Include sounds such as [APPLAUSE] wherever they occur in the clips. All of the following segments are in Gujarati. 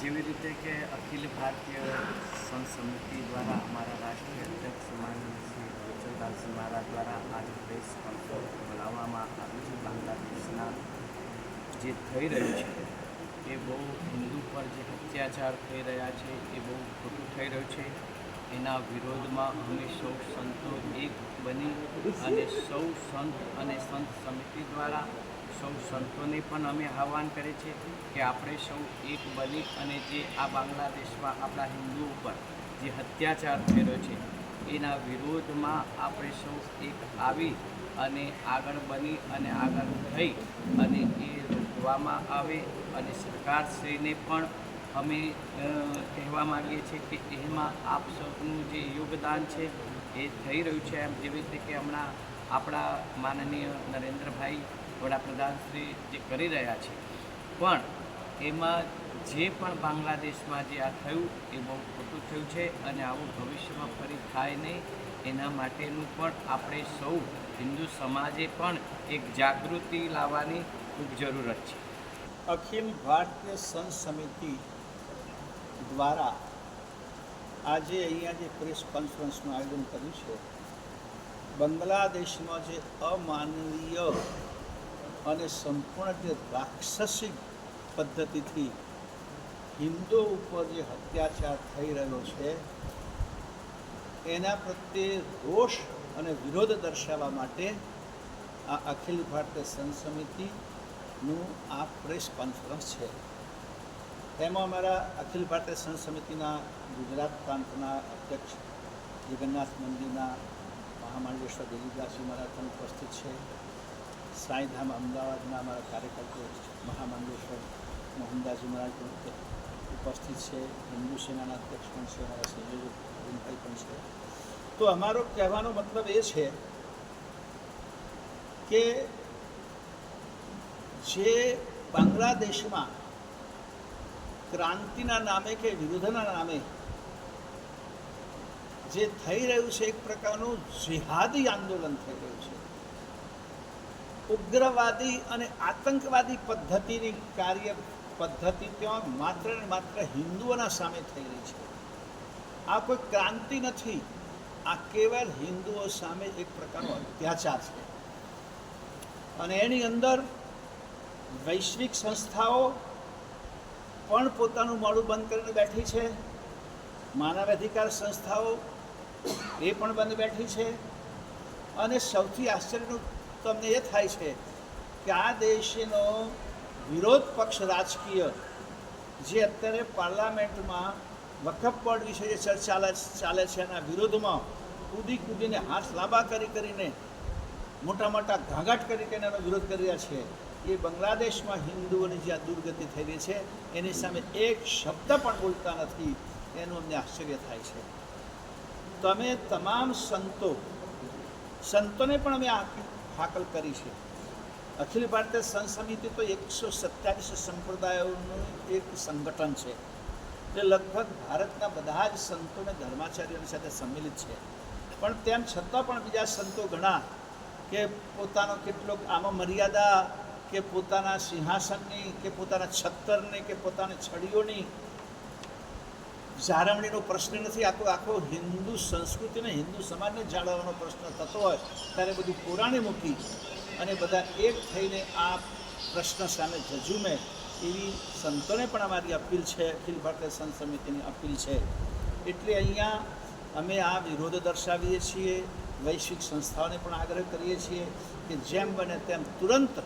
જેવી રીતે કે અખિલ ભારતીય સંત સમિતિ દ્વારા અમારા રાષ્ટ્રીય અધ્યક્ષ માનનીય શ્રી ગોચરદાસજી મહારાજ દ્વારા આજે પ્રેસ કોન્ફરન્સ બોલાવવામાં આવી છે. બાંગ્લાદેશના જે થઈ રહ્યું છે, એ બહુ હિન્દુ પર જે અત્યાચાર થઈ રહ્યા છે, એ બહુ ખોટું થઈ રહ્યું છે. એના વિરોધમાં અમે સૌ સંતો બની અને સૌ સંત અને સંત સમિતિ દ્વારા સૌ સંતોને પણ અમે આહવાન કરે છે કે આપણે સૌ એક બની અને જે આ બાંગ્લાદેશમાં આપણા હિન્દુઓ પર જે અત્યાચાર થયેલો છે, એના વિરોધમાં આપણે સૌ એક આવી અને આગળ બની અને આગળ થઈ અને એ રોકવામાં આવે અને સરકારશ્રીને પણ અમે કહેવા માગીએ છીએ કે એમાં આપ સૌનું જે યોગદાન છે એ થઈ રહ્યું છે એમ જેવી રીતે કે હમણાં આપણા માનનીય નરેન્દ્રભાઈ વડાપ્રધાન શ્રી જે કરી રહ્યા છે. પણ એમાં જે પણ બાંગ્લાદેશમાં જે આ થયું એ બહુ ખોટું થયું છે અને આવું ભવિષ્યમાં ફરી થાય નહીં. એના માટેનું પણ આપણે સૌ હિન્દુ સમાજે પણ એક જાગૃતિ લાવવાની ખૂબ જરૂરત છે. અખિલ ભારતીય સંત સમિતિ દ્વારા આજે અહીંયા જે પ્રેસ કોન્ફરન્સનું આયોજન કર્યું છે બાંગ્લાદેશમાં જે અમાનવીય અને સંપૂર્ણ જે રાક્ષસિક પદ્ધતિથી હિન્દુ ઉપર જે અત્યાચાર થઈ રહ્યો છે, એના પ્રત્યે રોષ અને વિરોધ દર્શાવવા માટે આ અખિલ ભારતીય સંત સમિતિનું આ પ્રેસ કોન્ફરન્સ છે. તેમાં અમારા અખિલ ભારતીય સંત સમિતિના ગુજરાત પ્રાંતના અધ્યક્ષ જગન્નાથ મંદિરના મહામાંડેશ્વર દિલીપદાસજી મહારાજ પણ ઉપસ્થિત છે. સાંઈધામ અમદાવાદના અમારા કાર્યકર્તાઓ મહામંડેશ્વર મોહનદાસજી મહારાજ પણ ઉપસ્થિત છે. હિન્દુ સેનાના અધ્યક્ષ પણ છે. અમારા સંયોજક અરુણભાઈ પણ છે. તો અમારો કહેવાનો મતલબ એ છે કે જે બાંગ્લાદેશમાં ક્રાંતિના નામે કે વિરોધના નામે જે થઈ રહ્યું છે એક પ્રકારનું જિહાદી આંદોલન થઈ રહ્યું છે. ઉગ્રવાદી અને આતંકવાદી પદ્ધતિની કાર્ય પદ્ધતિ ત્યાં માત્ર ને માત્ર હિન્દુઓના સામે થઈ રહી છે. આ કોઈ ક્રાંતિ નથી. આ કેવળ હિન્દુઓ સામે એક પ્રકારનો અત્યાચાર છે. અને એની અંદર વૈશ્વિક સંસ્થાઓ પણ પોતાનું મોડું બંધ કરીને બેઠી છે. માનવ અધિકાર સંસ્થાઓ એ પણ બંધ બેઠી છે. અને સૌથી આશ્ચર્યનું તમને એ થાય છે કે આ દેશનો વિરોધ પક્ષ રાજકીય જે અત્યારે પાર્લામેન્ટમાં વકફ બોર્ડ વિશે જે ચર્ચા ચાલે છે એના વિરોધમાં કૂદી કૂદીને હાથ લાંબા કરી કરીને, મોટા મોટા ઘાઘાટ કરી કરીને એનો વિરોધ કરી રહ્યા છે. એ બાંગ્લાદેશમાં હિન્દુઓની જે આ દુર્ગતિ થઈ રહી છે, એની સામે એક શબ્દ પણ બોલતા નથી, એનું અમને આશ્ચર્ય થાય છે. તમે તમામ સંતો, સંતોને પણ અમે હાકલ કરી છે. અખિલ ભારતીય સંત સમિતિ તો એકસો સત્યાવીસ સંપ્રદાયોનું એક સંગઠન છે. જે લગભગ ભારતના બધા જ સંતો અને ધર્માચાર્યોની સાથે સંમિલિત છે. પણ તેમ છતાં પણ બીજા સંતો ઘણા કે પોતાનો કેટલોક આમાં મર્યાદા કે પોતાના સિંહાસનની, કે પોતાના છત્તરની, કે પોતાની છડીઓની જાળવણીનો પ્રશ્ન નથી. આખો આખો હિન્દુ સંસ્કૃતિને હિન્દુ સમાજને જાળવવાનો પ્રશ્ન થતો હોય, ત્યારે બધું પુરાણે મૂકી અને બધા એક થઈને આ પ્રશ્ન સામે જજુમે એવી સંતોને પણ અમારી અપીલ છે, અખિલ ભારતીય સંત સમિતિની અપીલ છે. એટલે અહીંયા અમે આ વિરોધ દર્શાવીએ છીએ, વૈશ્વિક સંસ્થાઓને પણ આગ્રહ કરીએ છીએ કે જેમ બને તેમ તુરંત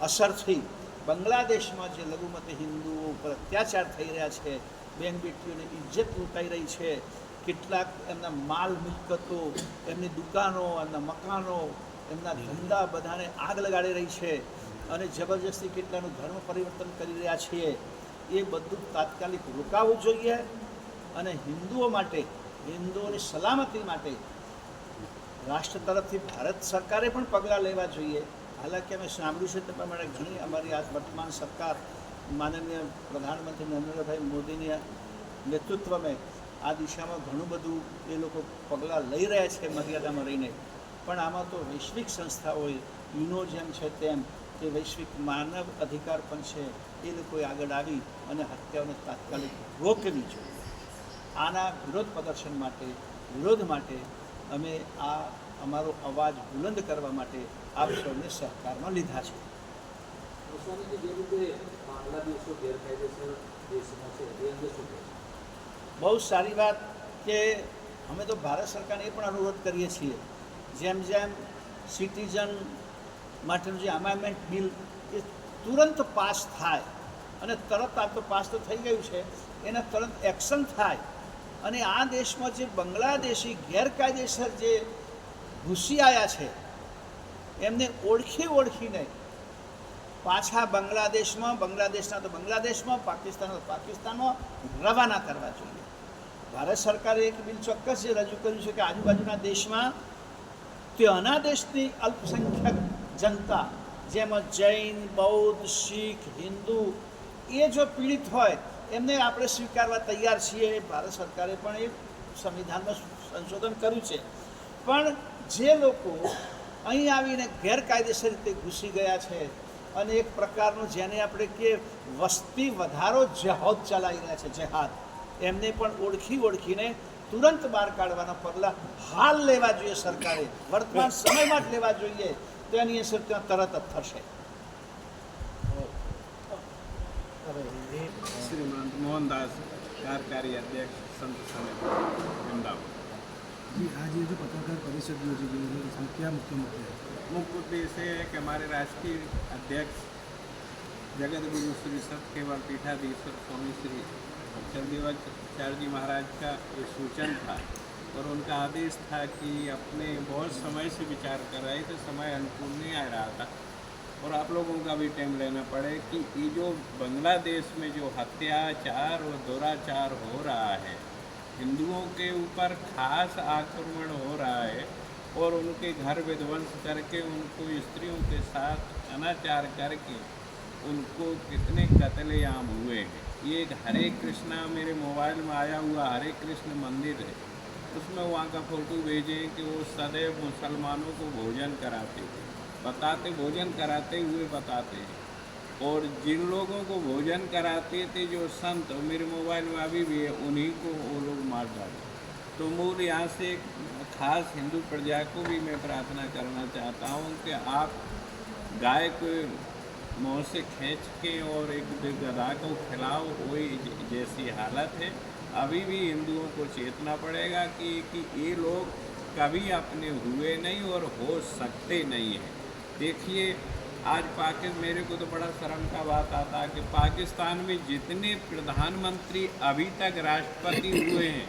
અસરથી બાંગ્લાદેશમાં જે લઘુમતી હિન્દુઓ ઉપર અત્યાચાર થઈ રહ્યા છે બેન બેટીઓની ઇજ્જત લૂંટાઈ રહી છે, કેટલાક એમના માલ મિલકતો, એમની દુકાનો, એમના મકાનો, એમના ધંધા બધાને આગ લગાડી રહી છે અને જબરજસ્તી કેટલાનું ધર્મ પરિવર્તન કરી રહ્યા છીએ. એ બધું તાત્કાલિક રોકાવવું જોઈએ અને હિન્દુઓ માટે, હિન્દુઓની સલામતી માટે રાષ્ટ્ર તરફથી ભારત સરકારે પણ પગલાં લેવા જોઈએ. હાલાકી અમે સાંભળ્યું છે તે પ્રમાણે ઘણી અમારી આ વર્તમાન સરકાર માનનીય પ્રધાનમંત્રી નરેન્દ્રભાઈ મોદીની નેતૃત્વમાં આ દિશામાં ઘણું બધું એ લોકો પગલાં લઈ રહ્યા છે મર્યાદામાં રહીને. પણ આમાં તો વૈશ્વિક સંસ્થાઓએ યુનો જેમ છે તેમ કે વૈશ્વિક માનવ અધિકાર પણ છે, એ લોકોએ આગળ આવી અને હત્યાઓને તાત્કાલિક રોકવી જોઈએ. આના વિરોધ પ્રદર્શન માટે, વિરોધ માટે અમે આ અમારો અવાજ બુલંદ કરવા માટે આપ સૌને સહકારમાં લીધા છે? બહુ સારી વાત કે અમે તો ભારત સરકારને એ પણ અનુરોધ કરીએ છીએ. જેમ જેમ સિટીઝન માટેનું જે અમેન્ડમેન્ટ બિલ એ તુરંત પાસ થાય અને તરત આ તો પાસ તો થઈ ગયું છે એના તરત એક્શન થાય. અને આ દેશમાં જે બાંગ્લાદેશી ગેરકાયદેસર જે ઘૂસી આવ્યા છે એમને ઓળખી ઓળખીને પાછા બાંગ્લાદેશમાં, બાંગ્લાદેશના તો બાંગ્લાદેશમાં, પાકિસ્તાન તો પાકિસ્તાનમાં રવાના કરવા જોઈએ. ભારત સરકારે એક બિલ ચોક્કસ જે રજૂ કર્યું છે કે આજુબાજુના દેશમાં ત્યાંના દેશની અલ્પસંખ્યક જનતા જેમાં જૈન, બૌદ્ધ, શીખ, હિન્દુ, એ જો પીડિત હોય, એમને આપણે સ્વીકારવા તૈયાર છીએ. ભારત સરકારે પણ એ સંવિધાનમાં સંશોધન કર્યું છે. પણ જે લોકો અહીં આવીને ગેરકાયદેસર રીતે ઘૂસી ગયા છે અને એક પ્રકારનો જેને આપણે કે વસ્તી વધારો જહાદ ચલાવી રહ્યા છે, જેહાદ. એમને પણ ઓળખી ઓળખીને તુરંત બહાર કાઢવાના પગલાં હાલ લેવા જોઈએ સરકારે. વર્તમાન સમયમાં જ લેવા જોઈએ. તો એની અસર ત્યાં તરત જ થશે. શ્રીમંત મોહનદાસ કાર્યકારી અધ્યક્ષ સંત સમિતિ અમદાવાદ आज ये जो पत्रकार परिषद योजी गई है इसमें क्या मुख्य मुद्दे हैं? मुख्य उद्देश्य है कि हमारे राष्ट्रीय अध्यक्ष जगत गुरु श्री सत केवल पीठाधीश्वर स्वामी श्री अक्षरदेवाचार्य जी महाराज का ये सूचन था और उनका आदेश था कि अपने बहुत समय से विचार कर रहे थे, समय अनुकूल नहीं आ रहा था। और आप लोगों का भी टाइम लेना पड़े कि ये जो बांग्लादेश में जो हत्याचार और दुराचार हो रहा है हिंदुओं के ऊपर खास आक्रमण हो रहा है और उनके घर विध्वंस करके उनको स्त्रियों के साथ अनाचार करके उनको कितने कत्लेआम हुए हैं। ये एक हरे कृष्णा मेरे मोबाइल में आया हुआ हरे कृष्ण मंदिर है। उसमें वहाँ का फ़ोटो भेजे कि वो सदैव मुसलमानों को भोजन कराते थे बताते, भोजन कराते हुए बताते हैं। और जिन लोगों को भोजन कराते थे जो संत मेरे मोबाइल में अभी भी है उन्हीं को वो लोग मार डाले। तो मूल यहाँ से एक खास हिंदू प्रजा को भी मैं प्रार्थना करना चाहता हूँ कि आप गाय को मुँह से खींच के और एक गधा को खिलाओ वही जैसी हालत है। अभी भी हिंदुओं को चेतना पड़ेगा कि, कि ये लोग कभी अपने हुए नहीं और हो सकते नहीं हैं। देखिए आज पाकिस्तान, मेरे को तो बड़ा शर्म का बात आता है कि पाकिस्तान में जितने प्रधानमंत्री अभी तक राष्ट्रपति हुए हैं,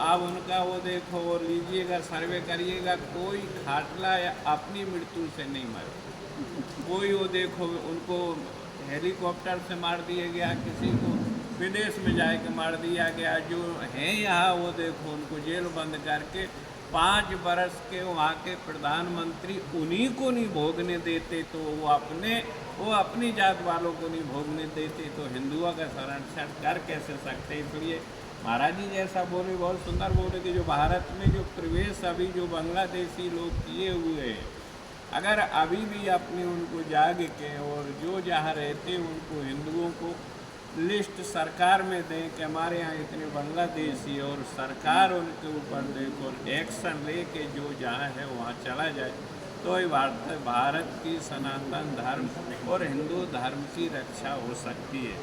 आप उनका वो देखो और लीजिएगा, सर्वे करिएगा, कोई खाटला या अपनी मृत्यु से नहीं मरे। कोई वो देखो, उनको हेलीकॉप्टर से मार दिया गया, किसी को विदेश में जाके मार दिया गया, जो हैं यहाँ, वो देखो, उनको जेल बंद करके पाँच बरस के वहाँ के प्रधानमंत्री उन्हीं को नहीं भोगने देते तो वो अपने, वो अपनी जात वालों को नहीं भोगने देते तो हिंदुओं का संरक्षण कर कैसे सकते इसलिए महाराज जी जैसा बोले, बहुत सुंदर बोले कि जो भारत में जो प्रवेश अभी जो बांग्लादेशी लोग किए हुए हैं, अगर अभी भी अपने उनको जाग के और जो जहाँ रहते उनको हिंदुओं को लिस्ट सरकार में दें कि हमारे यहाँ इतने बांग्लादेशी और सरकार उनके ऊपर देखो एक्शन ले के जो जहाँ है वहाँ चला जाए। तो ये भारत भारत की सनातन धर्म और हिंदू धर्म की रक्षा हो सकती है।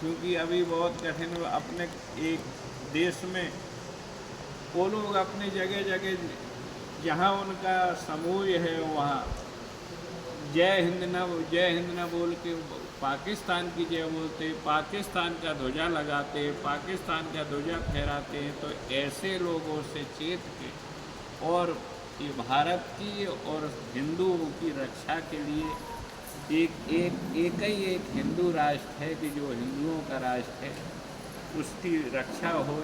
क्योंकि अभी बहुत कठिन अपने एक देश में वो लोग अपनी जगह जगह जहाँ उनका समूह है, वहाँ जय हिंद न, जय हिंद न बोल के पाकिस्तान की जय बोलते पाकिस्तान का ध्वजा लगाते, पाकिस्तान का ध्वजा फहराते हैं तो ऐसे लोगों से चेत के और ये भारत की और हिंदुओं की रक्षा के लिए एक एक एक ही एक हिंदू राष्ट्र है कि जो हिंदुओं का राष्ट्र है, उसकी रक्षा हो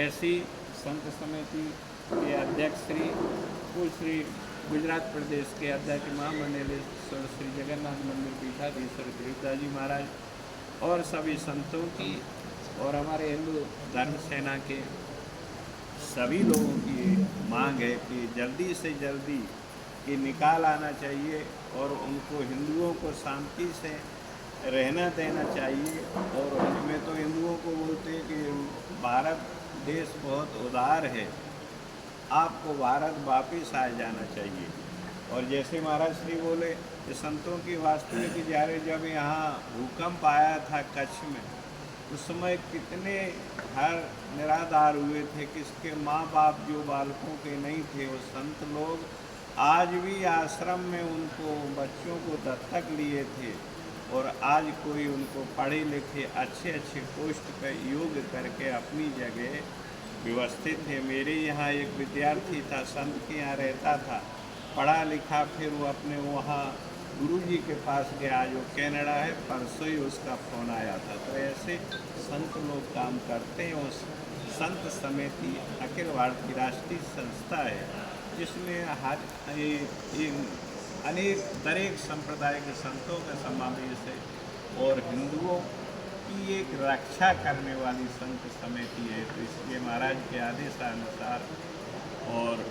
ऐसी संत समिति के अध्यक्ष श्री कुल श्री गुजरात प्रदेश के अध्यक्ष महामंडलेश्वर श्री जगन्नाथ मंदिर पीठाधीश्वर जी महाराज और सभी संतों की और हमारे हिंदू धर्म सेना के सभी लोगों की मांग है कि जल्दी से जल्दी ये निकाल आना चाहिए और उनको हिंदुओं को शांति से रहना देना चाहिए और उनमें तो हिंदुओं को बोलते हैं कि भारत देश बहुत उदार है आपको भारत वापिस आ जाना चाहिए। और जैसे महाराज श्री बोले कि संतों की वास्तविक जारे, जब यहाँ भूकंप आया था कच्छ में, उस समय कितने हर निराधार हुए थे, किसके माँ बाप जो बालकों के नहीं थे, वो संत लोग आज भी आश्रम में उनको, बच्चों को दत्तक लिए थे। और आज कोई उनको पढ़े लिखे अच्छे अच्छे पोस्ट पर योग करके अपनी जगह व्यवस्थित है मेरे यहाँ एक विद्यार्थी था संत के यहाँ रहता था पढ़ा लिखा फिर वो अपने वहाँ गुरु जी के पास गया जो कनाडा है परसों ही उसका फोन आया था तो ऐसे संत लोग काम करते हैं उस संत समिति अखिल भारतीय राष्ट्रीय संस्था है जिसमें हर ये- ये अनेक दरेक संप्रदाय के संतों का समावेश है और हिंदुओं की एक रक्षा करने वाली संत समिति है तो इसलिए महाराज के आदेशानुसार और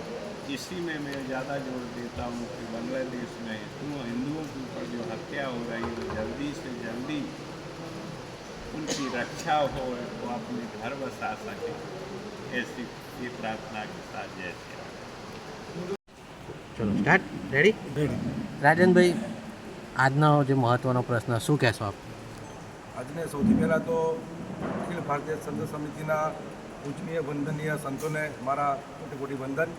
इसी में मैं ज़्यादा जोर देता हूँ कि बांग्लादेश में हिंदुओं हिंदुओं के ऊपर जो हत्या हो रही है जल्दी से जल्दी उनकी रक्षा हो वो अपने घर बसा सके ऐसी ये प्रार्थना के साथ जय श्री राम ચલો સ્ટાર્ટ રેડી રાજનભાઈ આજનો જે મહત્ત્વનો પ્રશ્ન શું કહેશો આપ આજને સૌથી પહેલાં તો અખિલ ભારતીય સંત સમિતિના પૂજનીય વંદનીય સંતોને મારા કોટી કોટી વંદન.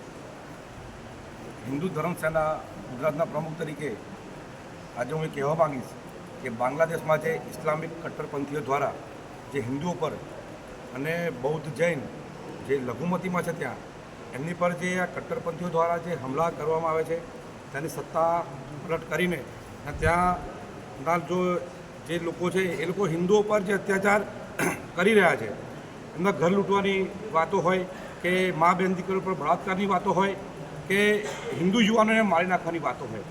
હિન્દુ ધર્મ ગુજરાતના પ્રમુખ તરીકે આજે હું એ કહેવા માંગીશ કે બાંગ્લાદેશમાં જે ઇસ્લામિક કટ્ટરપંથીઓ દ્વારા જે હિન્દુઓ પર અને બૌદ્ધ જૈન જે લઘુમતીમાં છે ત્યાં, એમની પર જે આ કટ્ટરપંથીઓ દ્વારા જે હમલા કરવામાં આવે છે, તેની સત્તા પલટ કરીને ત્યાં જો જે લોકો છે, એ લોકો હિન્દુઓ પર જે અત્યાચાર [CLEARS THROAT] કરી રહ્યા છે. એમના ઘર લૂંટવાની વાતો હોય કે મા બેન દીકરીઓ પર બળાત્કારની વાતો હોય કે હિન્દુ યુવાનોને મારી નાખવાની વાતો હોય.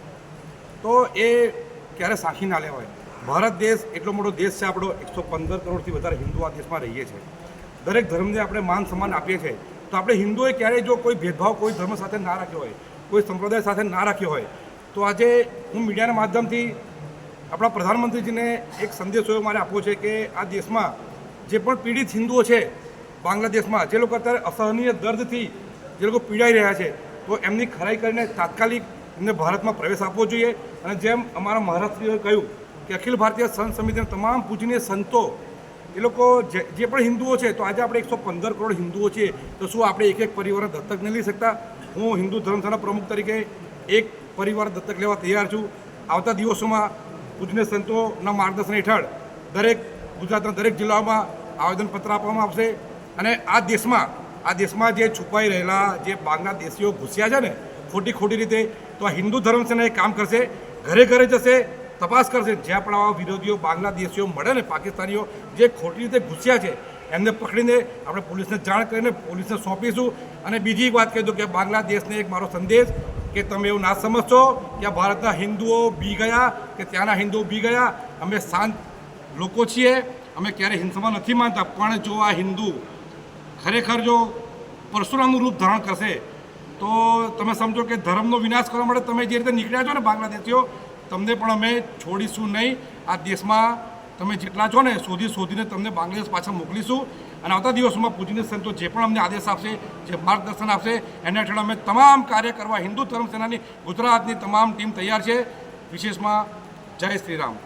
તો એ ક્યારે સાખી ના લેવાય. ભારત દેશ એટલો મોટો દેશ છે, આપણો એકસો પંદર કરોડથી વધારે હિન્દુ આ દેશમાં રહીએ છીએ. દરેક ધર્મને આપણે માન સન્માન આપીએ છીએ. તો આપણે હિન્દુએ ક્યારેય જો કોઈ ભેદભાવ, કોઈ ધર્મ સાથે ના રાખ્યો હોય, કોઈ સંપ્રદાય સાથે ના રાખ્યો હોય, તો આજે હું મીડિયાના માધ્યમથી આપણા પ્રધાનમંત્રીજીને એક સંદેશો એવો મારે આપવો છે કે આ દેશમાં જે પણ પીડિત હિન્દુઓ છે, બાંગ્લાદેશમાં, જે લોકો અત્યારે અસહનીય દર્દથી જે લોકો પીડાઈ રહ્યા છે, તો એમની ખરાઈ કરીને તાત્કાલિક એમને ભારતમાં પ્રવેશ આપવો જોઈએ. અને જેમ અમારા મહારાષ્ટ્રીઓએ કહ્યું કે અખિલ ભારતીય સંત સમિતિના તમામ પૂજનીય સંતો, એ લોકો જે પણ હિન્દુઓ છે, તો આજે આપણે એકસો પંદર કરોડ હિન્દુઓ છીએ, તો શું આપણે એક એક પરિવારને દત્તક નહીં લઈ શકતા? હું હિન્દુ ધર્મશાળા પ્રમુખ તરીકે એક પરિવાર દત્તક લેવા તૈયાર છું. આવતા દિવસોમાં પૂજનીય સંતોના માર્ગદર્શન હેઠળ દરેક ગુજરાતના દરેક જિલ્લાઓમાં આવેદનપત્ર આપવામાં આવશે. અને આ દેશમાં આ દેશમાં જે છુપાઈ રહેલા જે બાંગ્લાદેશીઓ ઘૂસ્યા છે ને ખોટી ખોટી રીતે, તો આ હિન્દુ ધર્મ સેના એ કામ કરશે, ઘરે ઘરે જશે, તપાસ કરશે. જ્યાં પણ આવા વિરોધીઓ બાંગ્લાદેશીઓ મળે ને, પાકિસ્તાનીઓ જે ખોટી રીતે ઘૂસ્યા છે, એમને પકડીને આપણે પોલીસને જાણ કરીને પોલીસને સોંપીશું. અને બીજી વાત કહી દઉં કે બાંગ્લાદેશને એક મારો સંદેશ કે તમે એવું ના સમજશો કે ભારતના હિન્દુઓ બી ગયા, કે ત્યાંના હિન્દુઓ બી ગયા? અમે શાંત લોકો છીએ, અમે ક્યારેય હિંસામાં નથી માનતા, પણ જો આ હિન્દુ ખરેખર જો પરશુરામનું રૂપ ધારણ કરશે, તો તમે સમજો કે ધર્મનો વિનાશ કરવા માટે તમે જે રીતે નીકળ્યા છો ને બાંગ્લાદેશીઓ, તમને પણ અમે છોડીશું નહીં. આ દેશમાં તમે જેટલા છો ને, શોધી શોધીને તમને બાંગ્લાદેશ પાછા મોકલીશું. અને આવતા દિવસોમાં પૂજનીય સંતો જે પણ અમને આદેશ આપશે, જે માર્ગદર્શન આપશે, એના હેઠળ અમે તમામ કાર્ય કરવા હિન્દુ ધર્મ સેનાની ગુજરાતની તમામ ટીમ તૈયાર છે. વિશેષમાં જય શ્રી રામ.